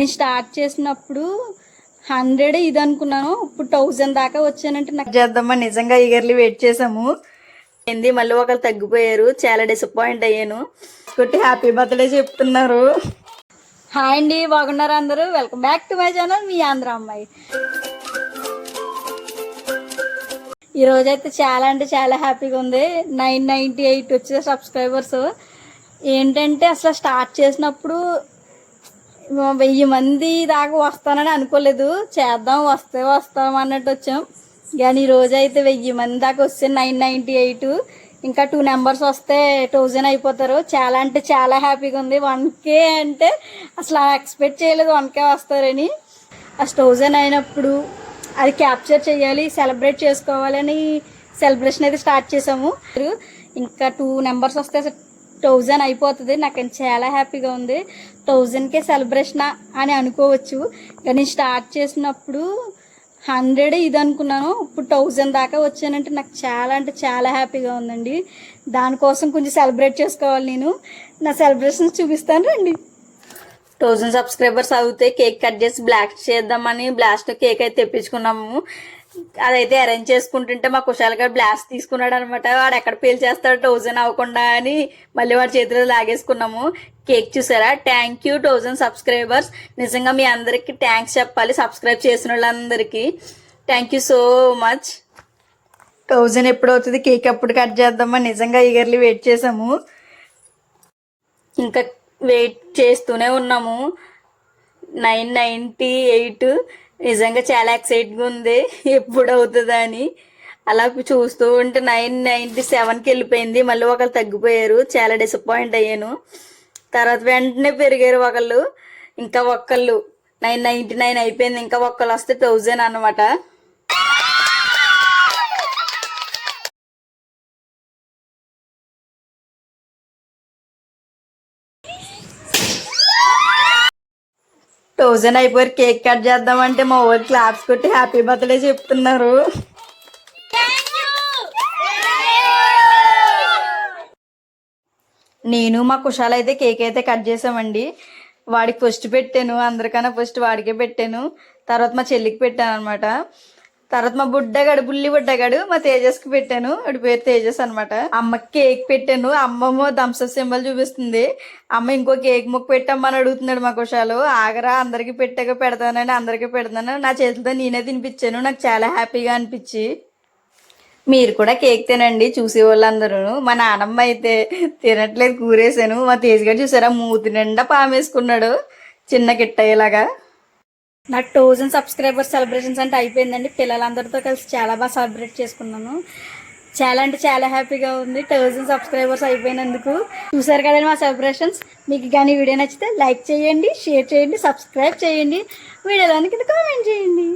నేను స్టార్ట్ చేసినప్పుడు హండ్రెడ్ ఇది అనుకున్నాను ఇప్పుడు థౌజండ్ దాకా వచ్చానంటే నాకు చేద్దామా? నిజంగా ఈగర్లీ వెయిట్ చేసాము ఏంది? మళ్ళీ ఒకరు తగ్గిపోయారు. చాలా డిసప్పాయింట్ అయ్యాను. కొట్టి హ్యాపీ బర్త్డే చెప్తున్నారు. హాయ్ అండి బాగున్నారు అందరూ? Welcome back to my channel మీ ఆంధ్ర అమ్మాయి. ఈ రోజైతే చాలా అంటే చాలా హ్యాపీగా ఉంది. నైన్ నైంటీ ఎయిట్ వచ్చే సబ్స్క్రైబర్స్ ఏంటంటే అసలు స్టార్ట్ చేసినప్పుడు వెయ్యి మంది దాకా వస్తానని అనుకోలేదు. చేద్దాం వస్తే వస్తాం అన్నట్టు వచ్చాం. కానీ ఈ రోజు అయితే వెయ్యి మంది దాకా వస్తే నైన్ నైంటీ ఎయిట్. ఇంకా టూ నెంబర్స్ వస్తే థౌజండ్ అయిపోతారు. చాలా అంటే చాలా హ్యాపీగా ఉంది. వన్ కే అంటే అసలు ఎక్స్పెక్ట్ చేయలేదు వన్ కే వస్తారని. అసలు థౌజండ్ అయినప్పుడు అది క్యాప్చర్ చేయాలి సెలబ్రేట్ చేసుకోవాలని సెలబ్రేషన్ అయితే స్టార్ట్ చేసాము. ఇంకా టూ నెంబర్స్ వస్తే థౌజండ్ అయిపోతుంది. నాకు చాలా హ్యాపీగా ఉంది. థౌజండ్కే సెలబ్రేషన్ అని అనుకోవచ్చు. కానీ స్టార్ట్ చేసినప్పుడు హండ్రెడ్ ఇది అనుకున్నాను ఇప్పుడు థౌజండ్ దాకా వచ్చానంటే నాకు చాలా అంటే చాలా హ్యాపీగా ఉందండి. దానికోసం కొంచెం సెలబ్రేట్ చేసుకోవాలి నేను. నా సెలబ్రేషన్స్ చూపిస్తాను రండి. థౌజండ్ సబ్స్క్రైబర్స్ అవుతే కేక్ కట్ చేసి బ్లాక్ చేద్దామని బ్లాస్ట్ కేక్ అయితే తెప్పించుకున్నాము. అదైతే అరేంజ్ చేసుకుంటుంటే మా కుశాల్ గారు బ్లాస్ట్ తీసుకున్నాడు అనమాట వాడు ఎక్కడ పేల్ చేస్తాడు టౌజన్ అవ్వకుండా అని మళ్ళీ వాడి చేతిలో లాగేసుకున్నాము. కేక్ చూసారా? థ్యాంక్ యూ థౌజండ్ సబ్స్క్రైబర్స్ నిజంగా మీ అందరికి థ్యాంక్స్ చెప్పాలి సబ్స్క్రైబ్ చేసిన వాళ్ళందరికీ. Thank you so much thousand ఎప్పుడు అవుతుంది? కేక్ ఎప్పుడు కట్ చేద్దామా? నిజంగా ఈగర్లీ వెయిట్ చేసాము. ఇంకా వెయిట్ చేస్తూనే ఉన్నాము. నైన్ నైంటీ ఎయిట్ నిజంగా చాలా ఎక్సైట్గా ఉంది. ఎప్పుడు అవుతుందా అని అలా చూస్తూ ఉంటే నైన్ నైంటీ సెవెన్కి వెళ్ళిపోయింది మళ్ళీ ఒకళ్ళు తగ్గిపోయారు. చాలా డిసప్పాయింట్ అయ్యాను. తర్వాత వెంటనే పెరిగారు ఒకళ్ళు. ఇంకా ఒక్కళ్ళు. నైన్ నైంటీ నైన్ అయిపోయింది. ఇంకా ఒక్కళ్ళు వస్తే థౌజండ్ అనమాట థౌజండ్ అయిపోయి కేక్ కట్ చేద్దామంటే మా ఊరు క్లాప్స్ కొట్టి హ్యాపీ బర్త్డే చెప్తున్నారు. నేను మా కుషాల్ అయితే కేక్ అయితే కట్ చేసామండి. వాడికి ఫస్ట్ పెట్టాను అందరికన్నా ఫస్ట్ వాడికే పెట్టాను. తర్వాత మా చెల్లికి పెట్టాను అనమాట తర్వాత మా బుడ్డగాడు బుల్లి బుడ్డగాడు మా తేజస్కి పెట్టాను. వాడి పేరు తేజస్ అనమాట అమ్మకి కేక్ పెట్టాను. అమ్మమ్మ థమ్స్అప్ సింబల్ చూపిస్తుంది. అమ్మ ఇంకో కేక్ ముక్క పెట్టమ్మని అడుగుతున్నాడు మా కుషాలు. ఆగరా అందరికి పెట్టాక పెడతానని అందరికీ పెడతాను నా చేతితో నేనే తినిపించాను. నాకు చాలా హ్యాపీగా అనిపించి. మీరు కూడా కేక్ తినండి చూసే వాళ్ళందరూ మా నానమ్మ అయితే తినట్లేదు కూరేసాను మా తేజగాడు చూసారా మూతి నిండా పామేసుకున్నాడు. చిన్న కిట్టయ్యేలాగా. నా థౌజండ్ సబ్స్క్రైబర్స్ సెలబ్రేషన్స్ అంటే అయిపోయిందండి. పిల్లలందరితో కలిసి చాలా బాగా సెలబ్రేట్ చేసుకున్నాను. చాలా అంటే చాలా హ్యాపీగా ఉంది. థౌజండ్ సబ్స్క్రైబర్స్ అయిపోయినందుకు. చూసారు కదండి మా సెలబ్రేషన్స్? మీకు కానీ వీడియో నచ్చితే లైక్ చేయండి షేర్ చేయండి సబ్స్క్రైబ్ చేయండి. వీడియోలోని కింద కామెంట్ చేయండి.